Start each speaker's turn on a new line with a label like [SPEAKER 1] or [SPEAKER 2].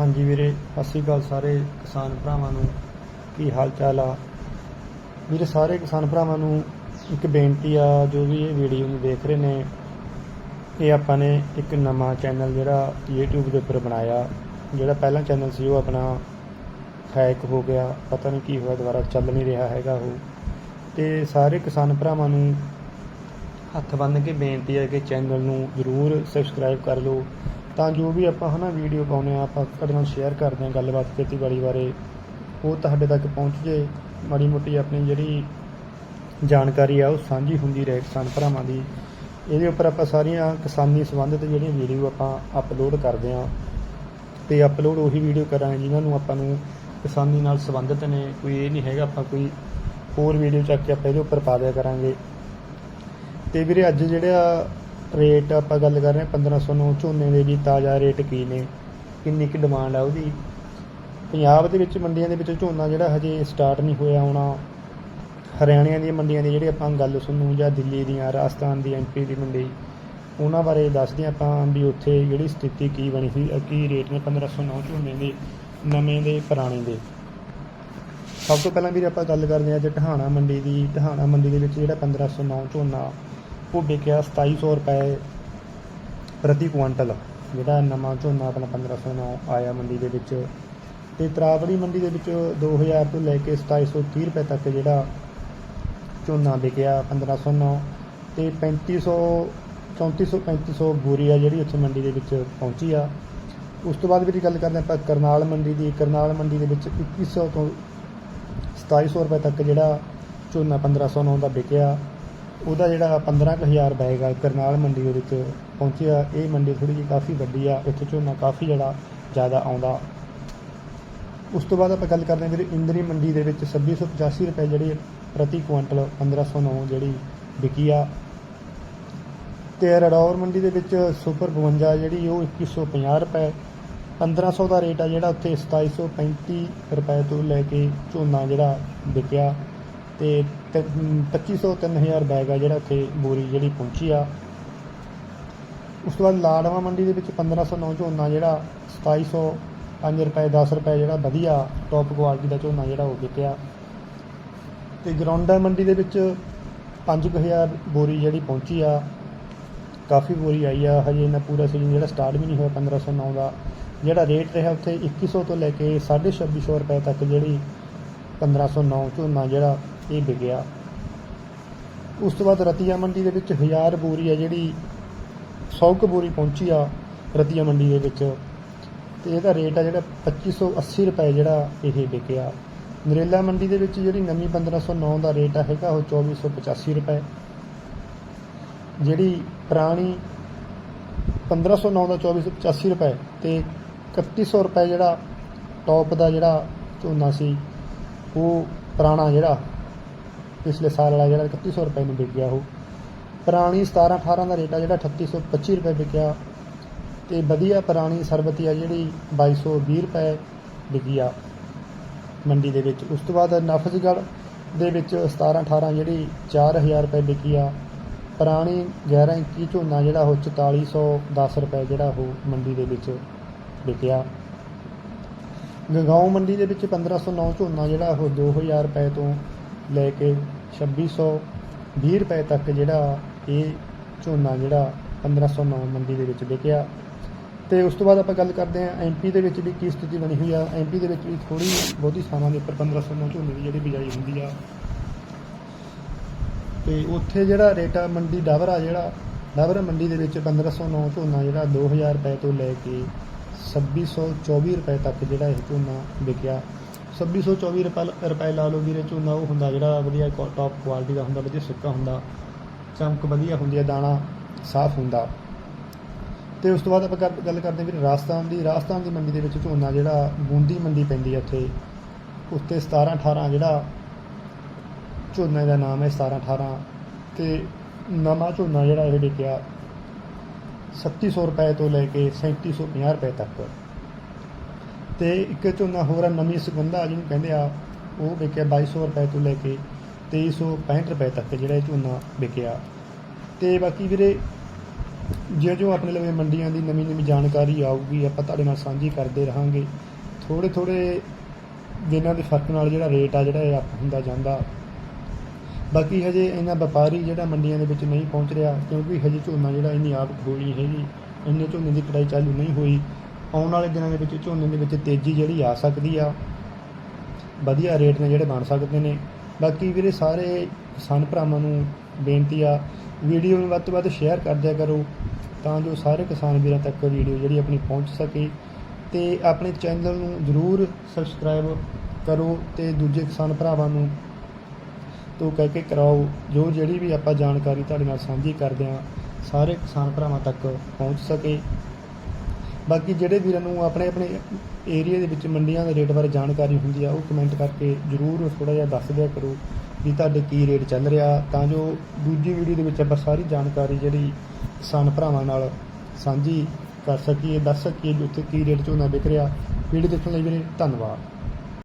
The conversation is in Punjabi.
[SPEAKER 1] ਹਾਂਜੀ ਵੀਰੇ, ਸਤਿ ਸ਼੍ਰੀ ਅਕਾਲ ਸਾਰੇ ਕਿਸਾਨ ਭਰਾਵਾਂ ਨੂੰ। ਕੀ ਹਾਲ ਚਾਲ ਆ? ਵੀਰੇ, ਸਾਰੇ ਕਿਸਾਨ ਭਰਾਵਾਂ ਨੂੰ ਇੱਕ ਬੇਨਤੀ ਆ, ਜੋ ਵੀ ਇਹ ਵੀਡੀਓ ਨੂੰ ਦੇਖ ਰਹੇ ਨੇ, ਇਹ ਆਪਾਂ ਨੇ ਇੱਕ ਨਵਾਂ ਚੈਨਲ ਜਿਹੜਾ YouTube ਦੇ ਉੱਪਰ ਬਣਾਇਆ। ਜਿਹੜਾ ਪਹਿਲਾ ਚੈਨਲ ਸੀ, ਉਹ ਆਪਣਾ ਹੈਕ ਹੋ ਗਿਆ। ਪਤਾ ਨਹੀਂ ਕੀ ਹੋਇਆ, ਦੁਬਾਰਾ ਚੱਲ ਨਹੀਂ ਰਿਹਾ ਹੈਗਾ ਉਹ। ਤੇ ਸਾਰੇ ਕਿਸਾਨ ਭਰਾਵਾਂ ਨੂੰ ਹੱਥ ਬੰਨ੍ਹ ਕੇ ਬੇਨਤੀ ਹੈ ਕਿ ਚੈਨਲ ਨੂੰ ਜ਼ਰੂਰ ਸਬਸਕ੍ਰਾਈਬ ਕਰ ਲਓ। ਤਾਂ ਜੋ ਵੀ ਆਪਾਂ ਹਨਾ ਵੀਡੀਓ ਪਾਉਂਦੇ ਆ ਆਪਾਂ ਤੁਹਾਡੇ ਨਾਲ ਸ਼ੇਅਰ ਕਰਦੇ ਹਾਂ ਗੱਲਬਾਤ ਖੇਤੀਬਾੜੀ ਬਾਰੇ, ਉਹ ਤੁਹਾਡੇ ਤੱਕ ਪਹੁੰਚ ਜੇ, ਮਾੜੀ ਮੋਟੀ ਆਪਣੀ ਜਿਹੜੀ ਜਾਣਕਾਰੀ ਆ, ਉਹ ਸਾਂਝੀ ਹੁੰਦੀ ਰਹੇ ਕਿਸਾਨ ਭਰਾਵਾਂ ਦੀ। ਇਹਦੇ ਉੱਪਰ ਆਪਾਂ ਸਾਰੀਆਂ ਕਿਸਾਨੀ ਸੰਬੰਧਿਤ ਜਿਹੜੀਆਂ ਵੀਡੀਓ ਆਪਾਂ ਅਪਲੋਡ ਕਰਦੇ ਆ ਤੇ ਅਪਲੋਡ ਉਹੀ ਵੀਡੀਓ ਕਰਾਂਗੇ ਜਿਨ੍ਹਾਂ ਨੂੰ ਆਪਾਂ ਨੂੰ ਕਿਸਾਨੀ ਨਾਲ ਸੰਬੰਧਿਤ ਨੇ, ਕੋਈ ਇਹ ਨਹੀਂ ਹੈਗਾ ਆਪਾਂ ਕੋਈ ਹੋਰ ਵੀਡੀਓ ਚੱਕ ਕੇ ਆਪਾਂ ਇਹਦੇ ਉੱਪਰ ਪਾ ਦਿਆ ਕਰਾਂਗੇ। ਤੇ ਵੀਰੇ ਅੱਜ ਜਿਹੜਾ ਰੇਟ ਆਪਾਂ ਗੱਲ ਕਰ ਰਹੇ ਹਾਂ 1509 ਝੋਨੇ ਦੇ ਵੀ ਤਾਜ਼ਾ ਰੇਟ ਕੀ ਨੇ, ਕਿੰਨੀ ਕੁ ਡਿਮਾਂਡ ਆ ਉਹਦੀ। ਪੰਜਾਬ ਦੇ ਵਿੱਚ ਮੰਡੀਆਂ ਦੇ ਵਿੱਚ ਝੋਨਾ ਜਿਹੜਾ ਹਜੇ ਸਟਾਰਟ ਨਹੀਂ ਹੋਇਆ ਆਉਣਾ ਹਰਿਆਣੇ ਦੀਆਂ ਮੰਡੀਆਂ ਦੀ ਜਿਹੜੀ ਆਪਾਂ ਗੱਲ ਸੁਣੂ ਜਾਂ ਦਿੱਲੀ ਦੀਆਂ, ਰਾਜਸਥਾਨ ਦੀ ਐਮਪੀ ਦੀ ਮੰਡੀ, ਉਹਨਾਂ ਬਾਰੇ ਦੱਸਦੇ ਹਾਂ ਆਪਾਂ ਵੀ ਉੱਥੇ ਜਿਹੜੀ ਸਥਿਤੀ ਕੀ ਬਣੀ ਸੀ ਕੀ ਰੇਟ ਨੇ 1509 ਝੋਨੇ ਦੇ, ਨਵੇਂ ਦੇ, ਪੁਰਾਣੇ ਦੇ। ਸਭ ਤੋਂ ਪਹਿਲਾਂ ਵੀ ਆਪਾਂ ਗੱਲ ਕਰਦੇ ਹਾਂ ਜੇ ਟਹਾਣਾ ਮੰਡੀ ਦੀ, ਟਹਾਣਾ ਮੰਡੀ ਦੇ ਵਿੱਚ ਜਿਹੜਾ 1509 ਝੋਨਾ ਉਹ ਵਿਕਿਆ 2700 ਰੁਪਏ ਪ੍ਰਤੀ ਕੁਇੰਟਲ, ਜਿਹੜਾ ਨਵਾਂ ਝੋਨਾ ਆਪਣਾ 1509 ਆਇਆ ਮੰਡੀ ਦੇ ਵਿੱਚ। ਤੇ ਤਰਾਵੜੀ ਮੰਡੀ ਦੇ ਵਿੱਚ 2000 ਤੋਂ ਲੈ ਕੇ 2730 ਰੁਪਏ ਤੱਕ ਜਿਹੜਾ ਝੋਨਾ ਵਿਕਿਆ 1509 ਤੇ 3500 3400 3500 ਬੋਰੀ ਆ ਜਿਹੜੀ ਉੱਥੇ ਮੰਡੀ ਦੇ ਵਿੱਚ ਪਹੁੰਚੀ ਆ। ਉਸ ਤੋਂ ਬਾਅਦ ਵੀ ਗੱਲ ਕਰਦੇ ਆਪਾਂ ਕਰਨਾਲ ਮੰਡੀ ਦੀ, ਕਰਨਾਲ ਮੰਡੀ ਦੇ ਵਿੱਚ 2100 ਤੋਂ 2700 ਰੁਪਏ ਤੱਕ ਜਿਹੜਾ ਝੋਨਾ 1509 ਦਾ ਵਿਕਿਆ। ਉਹਦਾ ਜਿਹੜਾ 15000 ਬੈਗ ਆ ਕਰਨਾਲ ਮੰਡੀ ਦੇ ਵਿੱਚ ਪਹੁੰਚਿਆ ਇਹ ਮੰਡੀ ਥੋੜੀ ਜਿਹੀ ਕਾਫੀ ਵੱਡੀ ਆ ਇੱਥੇ ਝੋਨਾ ਕਾਫੀ ਜਿਹੜਾ ਜ਼ਿਆਦਾ ਆਉਂਦਾ। ਉਸ ਤੋਂ ਬਾਅਦ ਆਪਾਂ ਗੱਲ ਕਰਦੇ ਹਾਂ ਵੀਰੇ ਇੰਦਰੀ ਮੰਡੀ ਦੇ ਵਿੱਚ 2685 ਰੁਪਏ ਜਿਹੜੀ ਪ੍ਰਤੀ ਕੁਆਂਟਲ 1509 ਜਿਹੜੀ ਵਿਕੀ ਆ। ਤੇ ਰੜੌਰ ਮੰਡੀ ਦੇ ਵਿੱਚ ਸੁਪਰ 52 ਜਿਹੜੀ ਉਹ 2150 ਰੁਪਏ 1500 ਦਾ ਰੇਟ ਆ ਜਿਹੜਾ ਉੱਥੇ 2735 ਰੁਪਏ ਤੋਂ ਲੈ ਕੇ ਝੋਨਾ ਜਿਹੜਾ ਵਿਕਿਆ। ਤੇ ਤ- ਅਮ 2500 3000 ਬੈਗ ਆ ਜਿਹੜਾ ਉੱਥੇ ਬੋਰੀ ਜਿਹੜੀ ਪਹੁੰਚੀ ਆ। ਉਸ ਤੋਂ ਬਾਅਦ ਲਾੜਵਾ ਮੰਡੀ ਦੇ ਵਿੱਚ 1509 ਝੋਨਾ ਜਿਹੜਾ 2700 5 ਰੁਪਏ 10 ਰੁਪਏ ਜਿਹੜਾ ਵਧੀਆ ਟੌਪ ਕੁਆਲਿਟੀ ਦਾ ਝੋਨਾ ਜਿਹੜਾ ਉਹ ਵਿਕਿਆ। ਤੇ ਗਰਾਉਂਡਾ ਮੰਡੀ ਦੇ ਵਿੱਚ 5000 ਬੋਰੀ ਜਿਹੜੀ ਪਹੁੰਚੀ ਆ। ਕਾਫੀ ਬੋਰੀ ਆਈ ਆ। ਹਜੇ ਇਹਨਾਂ ਪੂਰਾ ਸੀਜ਼ਨ ਜਿਹੜਾ ਸਟਾਰਟ ਵੀ ਨਹੀਂ ਹੋਇਆ 1509 ਦਾ। ਜਿਹੜਾ ਰੇਟ ਰਿਹਾ ਉੱਥੇ 2100 ਤੋਂ ਲੈ ਕੇ 2650 ਰੁਪਏ ਤੱਕ ਜਿਹੜੀ 1509 ਝੋਨਾ ਜਿਹੜਾ ਇਹ ਵਿਕਿਆ ਉਸ ਤੋਂ ਬਾਅਦ ਰਤੀਆ ਮੰਡੀ ਦੇ ਵਿੱਚ 1000 ਬੋਰੀ ਆ ਜਿਹੜੀ 100 ਕੁ ਬੋਰੀ ਪਹੁੰਚੀ ਆ ਰਤੀਆ ਮੰਡੀ ਦੇ ਵਿੱਚ। ਤੇ ਇਹਦਾ ਰੇਟ ਆ ਜਿਹੜਾ 2580 ਰੁਪਏ ਜਿਹੜਾ ਇਹ ਵਿਕਿਆ ਨਰੇਲਾ ਮੰਡੀ ਦੇ ਵਿੱਚ ਜਿਹੜੀ ਨਵੀਂ 1509 ਦਾ ਰੇਟ ਆ ਹੈਗਾ, ਉਹ 2485 ਰੁਪਏ। ਜਿਹੜੀ ਪੁਰਾਣੀ 1509 ਦਾ 2485 ਰੁਪਏ ਤੇ 3100 ਰੁਪਏ ਜਿਹੜਾ ਟੌਪ ਦਾ ਜਿਹੜਾ ਝੋਨਾ ਸੀ, ਉਹ ਪੁਰਾਣਾ ਜਿਹੜਾ ਪਿਛਲੇ ਸਾਲ ਵਾਲਾ ਜਿਹੜਾ 3100 ਰੁਪਏ ਨੂੰ ਵਿਕਿਆ ਉਹ। ਪੁਰਾਣੀ 17 18 ਦਾ ਰੇਟ ਆ ਜਿਹੜਾ 3825 ਰੁਪਏ ਵਿਕਿਆ। ਤੇ ਵਧੀਆ ਪੁਰਾਣੀ ਸਰਬਤੀ ਆ ਜਿਹੜੀ 2220 ਰੁਪਏ ਵਿਕੀ ਆ ਮੰਡੀ ਦੇ ਵਿੱਚ। ਉਸ ਤੋਂ ਬਾਅਦ ਨਫਜ਼ਗੜ ਦੇ ਵਿੱਚ 17 18 ਜਿਹੜੀ 4000 ਰੁਪਏ ਵਿਕੀ ਆ। ਪੁਰਾਣੀ 11 21 ਝੋਨਾ ਜਿਹੜਾ ਉਹ 4410 ਰੁਪਏ ਜਿਹੜਾ ਉਹ ਮੰਡੀ ਦੇ ਵਿੱਚ ਵਿਕਿਆ। ਗੰਗਾਉਂ ਮੰਡੀ ਦੇ ਵਿੱਚ 1509 ਝੋਨਾ ਜਿਹੜਾ ਉਹ 2000 ਰੁਪਏ ਤੋਂ ਲੈ ਕੇ 2620 ਰੁਪਏ ਤੱਕ ਜਿਹੜਾ ਇਹ ਝੋਨਾ ਜਿਹੜਾ 1509 ਮੰਡੀ ਦੇ ਵਿੱਚ ਵਿਕਿਆ। ਤੇ ਉਸ ਤੋਂ ਬਾਅਦ ਆਪਾਂ ਗੱਲ ਕਰਦੇ ਹਾਂ ਐਮਪੀ ਦੇ ਵਿੱਚ ਵੀ ਕੀ ਸਥਿਤੀ ਬਣੀ ਹੋਈ ਆ। ਐਮਪੀ ਦੇ ਵਿੱਚ ਵੀ ਥੋੜੀ ਬਹੁਤੀ ਥਾਵਾਂ ਦੇ ਉੱਪਰ 1509 ਝੋਨੇ ਦੀ ਜਿਹੜੀ ਬਿਜਾਈ ਹੁੰਦੀ ਆ। ਤੇ ਉੱਥੇ ਜਿਹੜਾ ਰੇਟ ਆ ਮੰਡੀ ਡਾਬਰਾ ਜਿਹੜਾ, ਡਾਬਰਾ ਮੰਡੀ ਦੇ ਵਿੱਚ 1509 ਝੋਨਾ ਜਿਹੜਾ 2000 ਰੁਪਏ ਤੋਂ ਲੈ ਕੇ 2624 ਰੁਪਏ ਤੱਕ ਜਿਹੜਾ ਇਹ ਝੋਨਾ ਵਿਕਿਆ। 2624 ਰੁਪਏ ਰੁਪਏ ਲਾ ਲਓ ਵੀਰੇ ਝੋਨਾ ਉਹ ਹੁੰਦਾ ਜਿਹੜਾ ਵਧੀਆ ਟੌਪ ਕੁਆਲਿਟੀ ਦਾ ਹੁੰਦਾ, ਵਧੀਆ ਸੁੱਕਾ ਹੁੰਦਾ, ਚਮਕ ਵਧੀਆ ਹੁੰਦੀ ਹੈ, ਦਾਣਾ ਸਾਫ਼ ਹੁੰਦਾ। ਤੇ ਉਸ ਤੋਂ ਬਾਅਦ ਆਪਾਂ ਗੱਲ- ਗੱਲ ਕਰਦੇ ਵੀਰੇ ਰਾਜਸਥਾਨ ਦੀ ਰਾਜਸਥਾਨ ਦੀ ਮੰਡੀ ਦੇ ਵਿੱਚ ਝੋਨਾ ਜਿਹੜਾ ਬੂੰਦੀ ਮੰਡੀ ਪੈਂਦੀ ਹੈ ਉੱਥੇ ਉੱਤੇ 17 18 ਜਿਹੜਾ ਝੋਨੇ ਦਾ ਨਾਮ ਹੈ 17 18 ਤੇ ਨਵਾਂ ਝੋਨਾ ਜਿਹੜਾ ਇਹ ਵਿਕਿਆ 3700 ਰੁਪਏ ਤੋਂ ਲੈ ਕੇ 3750 ਰੁਪਏ ਤੱਕ। ਤੇ ਇੱਕ ਝੋਨਾ ਹੋਰ ਆ, ਨਵੀਂ ਸੁਗੰਧਾ ਜਿਹਨੂੰ ਕਹਿੰਦੇ ਆ, ਉਹ ਵਿਕਿਆ 2200 ਰੁਪਏ ਤੋਂ ਲੈ ਕੇ 2365 ਰੁਪਏ ਤੱਕ ਜਿਹੜਾ ਇਹ ਝੋਨਾ ਵਿਕਿਆ। ਤੇ ਬਾਕੀ ਵੀਰੇ ਜੇ ਜੋ ਆਪਣੇ ਲਵੇ ਮੰਡੀਆਂ ਦੀ ਨਵੀਂ ਨਵੀਂ ਜਾਣਕਾਰੀ ਆਊਗੀ, ਆਪਾਂ ਤੁਹਾਡੇ ਨਾਲ ਸਾਂਝੀ ਕਰਦੇ ਰਹਾਂਗੇ। ਥੋੜੇ ਥੋੜੇ ਦਿਨਾਂ ਦੇ ਫ਼ਰਕ ਨਾਲ ਜਿਹੜਾ ਰੇਟ ਆ, ਜਿਹੜਾ ਇਹ ਅਪ ਹੁੰਦਾ ਜਾਂਦਾ। ਬਾਕੀ ਹਜੇ ਇਹਨਾਂ ਵਪਾਰੀ ਜਿਹੜਾ ਮੰਡੀਆਂ ਦੇ ਵਿੱਚ ਨਹੀਂ ਪਹੁੰਚ ਰਿਹਾ, ਕਿਉਂਕਿ ਹਜੇ ਝੋਨਾ ਜਿਹੜਾ ਇੰਨੀ ਆਪ ਹੋਈ ਨਹੀਂ ਹੈਗੀ, ਇੰਨੇ ਝੋਨੇ ਦੀ ਕਟਾਈ ਚਾਲੂ ਨਹੀਂ ਹੋਈ। ਆਉਣ ਵਾਲੇ ਦਿਨਾਂ ਦੇ ਵਿੱਚ ਝੋਨੇ ਦੇ ਵਿੱਚ ਤੇਜ਼ੀ ਜਿਹੜੀ ਆ ਸਕਦੀ ਆ। ਵਧੀਆ ਰੇਟ ਨੇ ਜਿਹੜੇ ਬਣ ਸਕਦੇ ਨੇ। ਬਾਕੀ ਵੀਰੇ ਸਾਰੇ ਕਿਸਾਨ ਭਰਾਵਾਂ ਨੂੰ ਬੇਨਤੀ ਆ, ਵੀਡੀਓ ਨੂੰ ਵੱਧ ਤੋਂ ਵੱਧ ਸ਼ੇਅਰ ਕਰ ਦਿਆ ਕਰੋ ਤਾਂ ਜੋ ਸਾਰੇ ਕਿਸਾਨ ਵੀਰਾਂ ਤੱਕ ਵੀਡੀਓ ਜਿਹੜੀ ਆਪਣੀ ਪਹੁੰਚ ਸਕੇ। ਤੇ ਆਪਣੇ ਚੈਨਲ ਨੂੰ ਜਰੂਰ ਸਬਸਕ੍ਰਾਈਬ ਕਰੋ ਤੇ ਦੂਜੇ ਕਿਸਾਨ ਭਰਾਵਾਂ ਨੂੰ ਤੋਂ ਕਹਿ ਕੇ ਕਰਾਓ ਜੋ ਜਿਹੜੀ ਵੀ ਆਪਾਂ ਜਾਣਕਾਰੀ ਤੁਹਾਡੇ ਨਾਲ ਸਾਂਝੀ ਕਰਦੇ ਹਾਂ ਸਾਰੇ ਕਿਸਾਨ ਭਰਾਵਾਂ ਤੱਕ ਪਹੁੰਚ ਸਕੇ। ਬਾਕੀ ਜਿਹੜੇ ਵੀਰਾਂ ਨੂੰ ਆਪਣੇ ਆਪਣੇ ਏਰੀਆ ਦੇ ਵਿੱਚ ਮੰਡੀਆਂ ਦੇ ਰੇਟ ਬਾਰੇ ਜਾਣਕਾਰੀ ਹੁੰਦੀ ਆ, ਉਹ ਕਮੈਂਟ ਕਰਕੇ ਜਰੂਰ ਥੋੜਾ ਜਿਹਾ ਦੱਸ ਦਿਆ ਕਰੋ ਵੀ ਤੁਹਾਡੇ ਕੀ ਰੇਟ ਚੱਲ ਰਿਹਾ। ਤਾਂ ਜੋ ਦੂਜੀ ਵੀਡੀਓ ਦੇ ਵਿੱਚ ਆਪਾਂ ਸਾਰੀ ਜਾਣਕਾਰੀ ਜਿਹੜੀ ਕਿਸਾਨ ਭਰਾਵਾਂ ਨਾਲ ਸਾਂਝੀ ਕਰ ਸਕੀਏ, ਦੱਸ ਸਕੀਏ ਵੀ ਉੱਥੇ ਕੀ ਰੇਟ ਝੋਨਾ ਵਿਕ ਰਿਹਾ। ਵੀਡੀਓ ਦੇਖਣ ਲਈ ਵੀਰੇ, ਧੰਨਵਾਦ।